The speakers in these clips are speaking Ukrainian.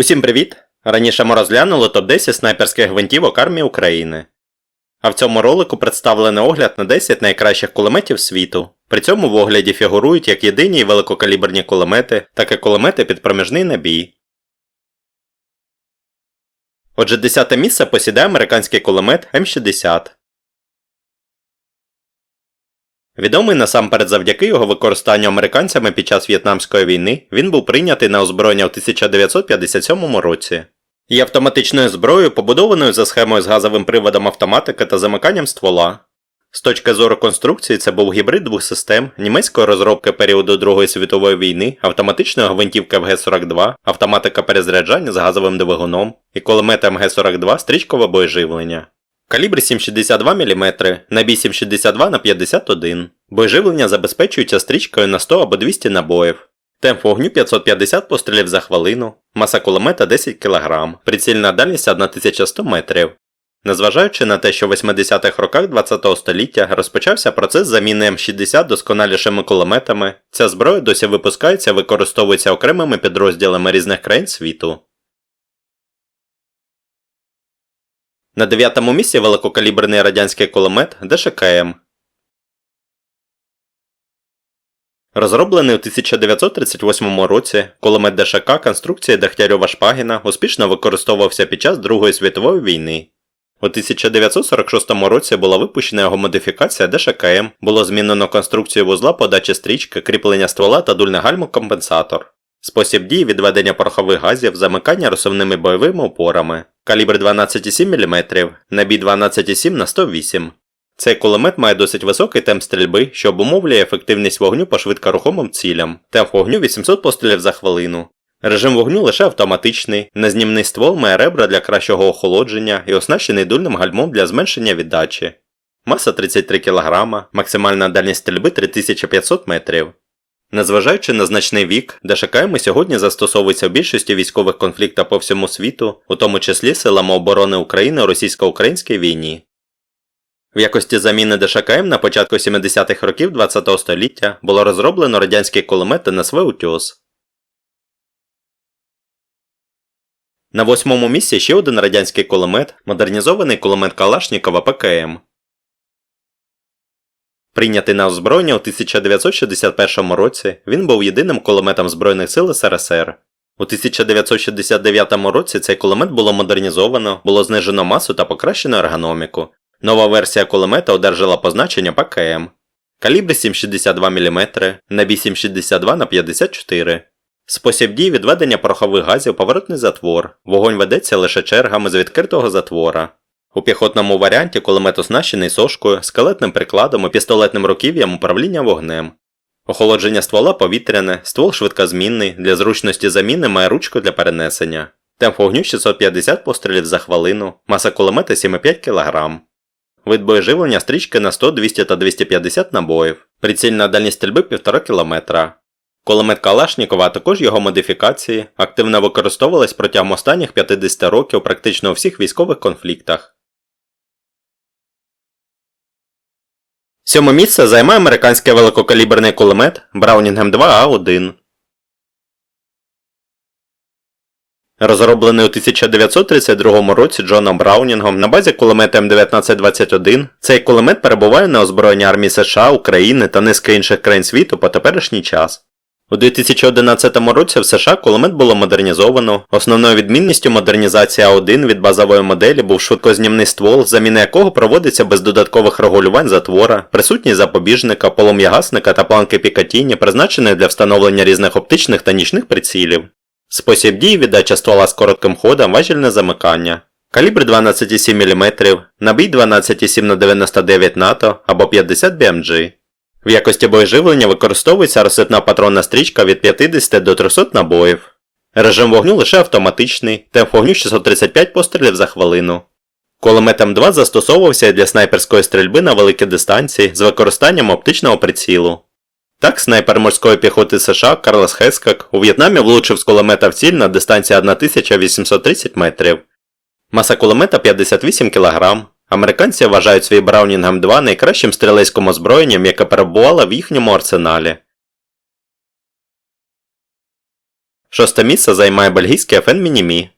Усім привіт! Раніше ми розглянули топ-10 снайперських гвинтівок армії України. А в цьому ролику представлений огляд на 10 найкращих кулеметів світу. При цьому в огляді фігурують як єдині великокаліберні кулемети, так і кулемети під проміжний набій. Отже, 10 місце посідає американський кулемет М60. Відомий насамперед завдяки його використанню американцями під час В'єтнамської війни, він був прийнятий на озброєння у 1957 році. Є автоматичною зброєю, побудованою за схемою з газовим приводом автоматики та замиканням ствола. З точки зору конструкції це був гібрид двох систем німецької розробки періоду Другої світової війни, автоматичної гвинтівки МГ-42, автоматика перезаряджання з газовим двигуном і кулемет МГ-42 стрічкове боєживлення. Калібр 7,62 мм, набій 7,62 на 51 Боєживлення забезпечується стрічкою на 100 або 200 набоїв. Темп вогню 550 пострілів за хвилину, маса кулемета 10 кг, прицільна дальність 1100 метрів. Незважаючи на те, що в 80-х роках ХХ століття розпочався процес заміни М60 досконалішими кулеметами, ця зброя досі випускається і використовується окремими підрозділами різних країн світу. На дев'ятому місці великокаліберний радянський кулемет ДШКМ. Розроблений у 1938 році, кулемет ДШК конструкції Дегтярьова Шпагіна успішно використовувався під час Другої світової війни. У 1946 році була випущена його модифікація ДШКМ, було змінено конструкцію вузла подачі стрічки, кріплення ствола та дульне гальмо компенсатор. Спосіб дії відведення порохових газів, замикання розсувними бойовими опорами, калібр 12,7 мм, набій 12,7 на 108 Цей кулемет має досить високий темп стрільби, що обумовлює ефективність вогню по швидкорухомим цілям, темп вогню 800 пострілів за хвилину. Режим вогню лише автоматичний, незнімний ствол має ребра для кращого охолодження і оснащений дульним гальмом для зменшення віддачі. Маса 33 кг, максимальна дальність стрільби 3500 метрів. Незважаючи на значний вік, ДШКМ сьогодні застосовується в більшості військових конфліктах по всьому світу, у тому числі силами оборони України у російсько-українській війні. В якості заміни ДШКМ на початку 70-х років ХХ століття було розроблено радянські кулемети на СВ «Утьос». На восьмому місці ще один радянський кулемет модернізований кулемет Калашнікова ПКМ. Прийнятий на озброєння у 1961 році, він був єдиним кулеметом Збройних сил СРСР. У 1969 році цей кулемет було модернізовано, було знижено масу та покращено ергономіку. Нова версія кулемета одержала позначення ПКМ. Калібр 7,62 мм, набій 7,62 на 54 Спосіб дії відведення порохових газів поворотний затвор. Вогонь ведеться лише чергами з відкритого затвора. У піхотному варіанті кулемет оснащений сошкою, скелетним прикладом і пістолетним руків'ям управління вогнем. Охолодження ствола повітряне, ствол швидкозмінний, для зручності заміни має ручку для перенесення. Темп вогню 650 пострілів за хвилину, маса кулемета 7,5 кг. Вид боєживлення стрічки на 100, 200 та 250 набоїв. Прицільна дальність стрільби 1,5 км. Кулемет Калашнікова, а також його модифікації, активно використовувались протягом останніх 50 років практично у всіх військових конфліктах. Сьоме місце займає американський великокаліберний кулемет Браунінг М2А1. Розроблений у 1932 році Джоном Браунінгом на базі кулемета М1921, цей кулемет перебуває на озброєнні армії США, України та низки інших країн світу по теперішній час. У 2011 році в США кулемет було модернізовано. Основною відмінністю модернізації А1 від базової моделі був швидкознімний ствол, заміна якого проводиться без додаткових регулювань затвора, присутність запобіжника, полум'ягасника та планки Пікатіні, призначеної для встановлення різних оптичних та нічних прицілів. Спосіб дії віддача ствола з коротким ходом, важільне замикання. Калібр 12,7 мм, набій 12,7 на 99 НАТО або 50 BMG. В якості боєживлення використовується розсипна патронна стрічка від 50 до 300 набоїв. Режим вогню лише автоматичний, темп вогню 635 пострілів за хвилину. Кулемет М2 застосовувався і для снайперської стрільби на великі дистанції з використанням оптичного прицілу. Так, снайпер морської піхоти США Карлос Хескак у В'єтнамі влучив з кулемета в ціль на дистанції 1830 метрів. Маса кулемета 58 кг. Американці вважають свій Браунінг М2 найкращим стрілецьким озброєнням, яке перебувало в їхньому арсеналі. Шосте місце займає бельгійський FN Minimi.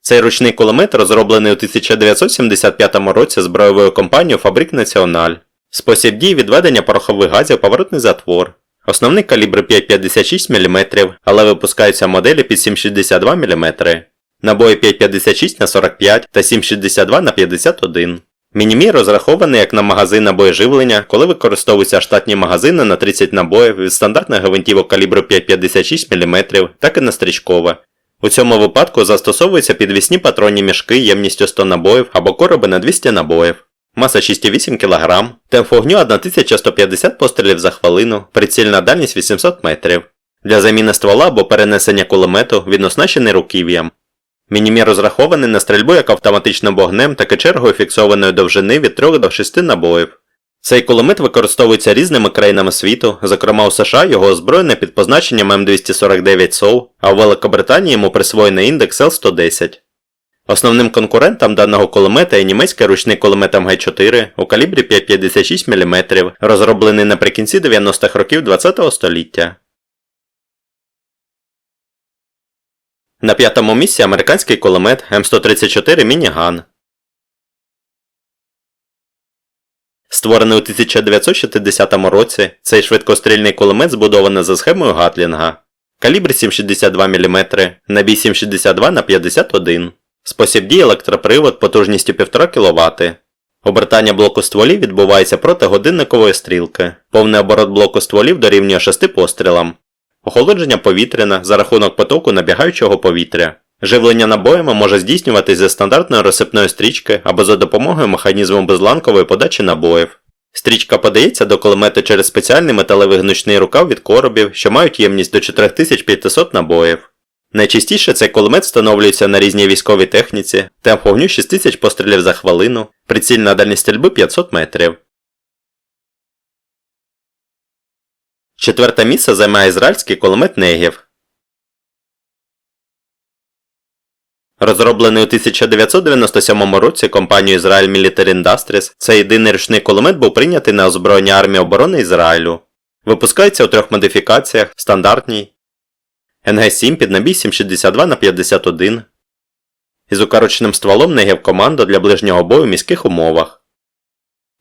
Цей ручний кулемет розроблений у 1975 році зброєвою компанією Фабрик Національ. Спосіб дії відведення порохових газів поворотний затвор. Основний калібр 5,56 мм, але випускаються моделі під 7,62 мм. Набої 5,56 на 45 та 7,62 на 51. Мінімі розрахований як на магазин боєживлення, коли використовуються штатні магазини на 30 набоїв від стандартних гвинтівок калібру 5,56 мм, так і на стрічкове. У цьому випадку застосовуються підвісні патронні мішки ємністю 100 набоїв або короби на 200 набоїв. Маса 6,8 кг, темп вогню 1150 пострілів за хвилину, прицільна дальність 800 метрів. Для заміни ствола або перенесення кулемету він оснащений руків'ям. Мінімі розрахований на стрільбу як автоматичним вогнем, так і чергою фіксованої довжини від 3 до 6 набоїв. Цей кулемет використовується різними країнами світу, зокрема у США його озброєне під позначенням М249 СОУ, а у Великобританії йому присвоєний індекс Л110. Основним конкурентом даного кулемета є німецький ручний кулемет МГ4 у калібрі 5,56 мм, розроблений наприкінці 90-х років ХХ століття. На п'ятому місці американський кулемет М134 Мініган. Створений у 1960 році, цей швидкострільний кулемет збудований за схемою Гатлінга. Калібр 7,62 мм, набій 7,62 на 51 Спосіб дії електропривод потужністю 1,5 кВт. Обертання блоку стволів відбувається проти годинникової стрілки. Повний оборот блоку стволів дорівнює 6 пострілам. Охолодження повітряне за рахунок потоку набігаючого повітря. Живлення набоями може здійснюватись зі стандартної розсипної стрічки або за допомогою механізму безланкової подачі набоїв. Стрічка подається до кулемета через спеціальний металевий гнучний рукав від коробів, що мають ємність до 4500 набоїв. Найчастіше цей кулемет встановлюється на різній військовій техніці, темп вогню 6000 пострілів за хвилину, прицільна дальність стрільби 500 метрів. Четверте місце займає ізраїльський кулемет Негів. Розроблений у 1997 році компанією Israel Military Industries, цей єдиний ручний кулемет був прийнятий на озброєння армії оборони Ізраїлю. Випускається у трьох модифікаціях стандартній, НГ-7 під набій 762 на 51 із укороченим стволом Негів командо для ближнього бою в міських умовах.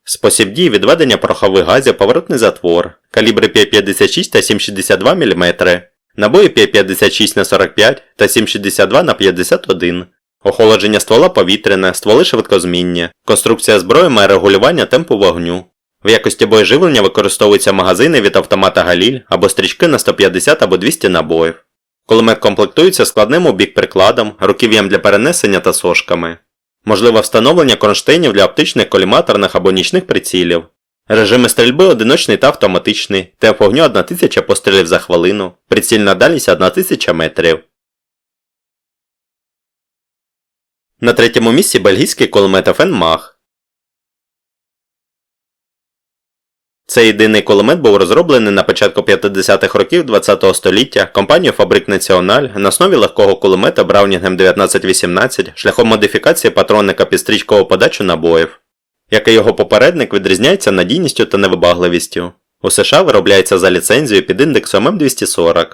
Спосіб дії відведення порохових газів поворотний затвор, калібри 5,56 та 7,62 мм, набої 5,56 на 45 та 7,62 на 51 охолодження ствола повітряне, стволи швидкозмінні, конструкція зброї має регулювання темпу вогню. В якості боєживлення використовуються магазини від автомата Галіль або стрічки на 150 або 200 набоїв. Кулемет комплектується складним у бік прикладом, руків'ям для перенесення та сошками. Можливе встановлення кронштейнів для оптичних коліматорних або нічних прицілів. Режими стрільби одиночний та автоматичний, темп вогню 1000 пострілів за хвилину, прицільна дальність 1000 метрів. На третьому місці бельгійський кулемет FN Mach. Цей єдиний кулемет був розроблений на початку 50-х років ХХ століття компанією Фабрик Національ на основі легкого кулемета Браунінгем 1918 шляхом модифікації патронника під стрічкову подачу набоїв. Як і його попередник відрізняється надійністю та невибагливістю. У США виробляється за ліцензією під індексом М240.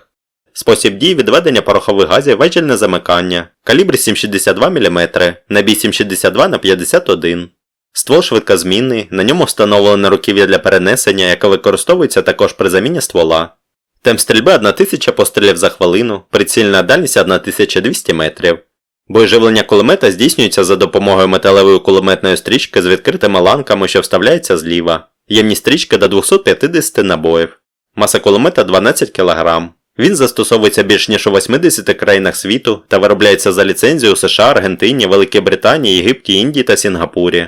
Спосіб дії відведення порохових газів вечільне замикання, калібр 7,62 мм, набій 7,62 на 51 Ствол швидкозмінний, на ньому встановлено руків'я для перенесення, яке використовується також при заміні ствола. Темп стрільби 1000 пострілів за хвилину, прицільна дальність 1200 метрів. Боєживлення кулемета здійснюється за допомогою металевої кулеметної стрічки з відкритими ланками, що вставляється зліва. Ємність стрічки до 250 набоїв. Маса кулемета 12 кг. Він застосовується більш ніж у 80 країнах світу та виробляється за ліцензією у США, Аргентині, Великій Британії, Єгипті, Індії та Сінгапурі.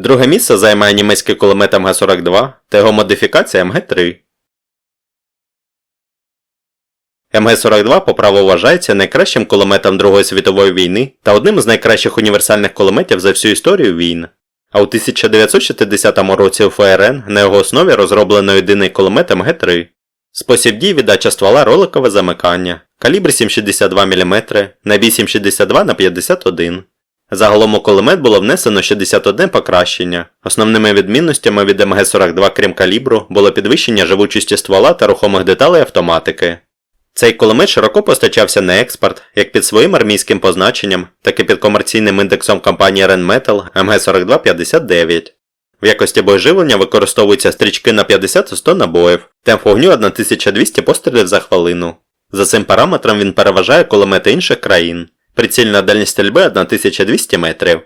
Друге місце займає німецький кулемет МГ-42 та його модифікація МГ-3. МГ-42 по праву вважається найкращим кулеметом Другої світової війни та одним з найкращих універсальних кулеметів за всю історію війн. А у 1960 році у ФРН на його основі розроблено єдиний кулемет МГ-3. Спосіб дії віддача ствола роликове замикання, калібр 7,62 мм, набій 7,62 на 51 Загалом у кулемет було внесено 61 покращення. Основними відмінностями від МГ-42 крім калібру було підвищення живучості ствола та рухомих деталей автоматики. Цей кулемет широко постачався на експорт як під своїм армійським позначенням, так і під комерційним індексом компанії Rheinmetall МГ-4259. В якості боєживлення використовуються стрічки на 50-100 набоїв, темп вогню 1200 пострілів за хвилину. За цим параметром він переважає кулемети інших країн. Прицільна дальність стрільби 1200 метрів.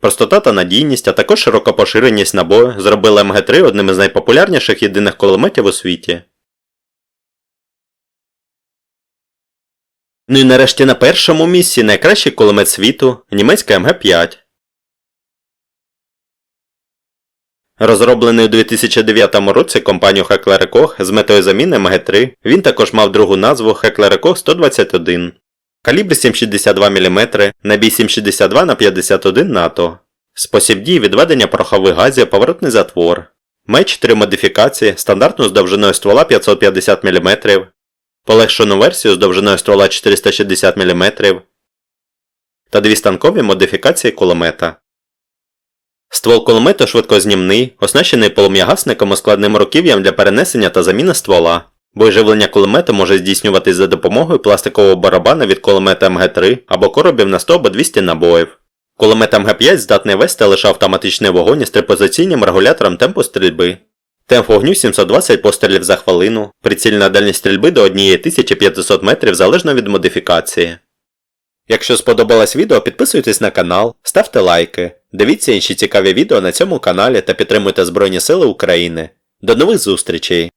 Простота та надійність, а також широка поширеність набою зробили МГ-3 одним із найпопулярніших єдиних кулеметів у світі. Ну і нарешті на першому місці найкращий кулемет світу німецька МГ-5. Розроблений у 2009 році компанією Heckler Koch з метою заміни МГ-3, він також мав другу назву Heckler Koch 121. Калібр 7,62 мм, набій 7,62 на 51 НАТО. Спосіб дії відведення порохових газів, поворотний затвор. Має 4 модифікації, стандартну з довжиною ствола 550 мм, полегшену версію з довжиною ствола 460 мм та дві станкові модифікації кулемета. Ствол кулемету швидкознімний, оснащений полум'ягасником і складним руків'ям для перенесення та заміни ствола. Боєживлення кулемету може здійснюватись за допомогою пластикового барабана від кулемета МГ-3 або коробів на 100 або 200 набоїв. Кулемет МГ-5 здатний вести лише автоматичний вогонь із трипозиційним регулятором темпу стрільби. Темп вогню 720 пострілів за хвилину, прицільна дальність стрільби до 1500 метрів залежно від модифікації. Якщо сподобалось відео, підписуйтесь на канал, ставте лайки, дивіться інші цікаві відео на цьому каналі та підтримуйте Збройні Сили України. До нових зустрічей!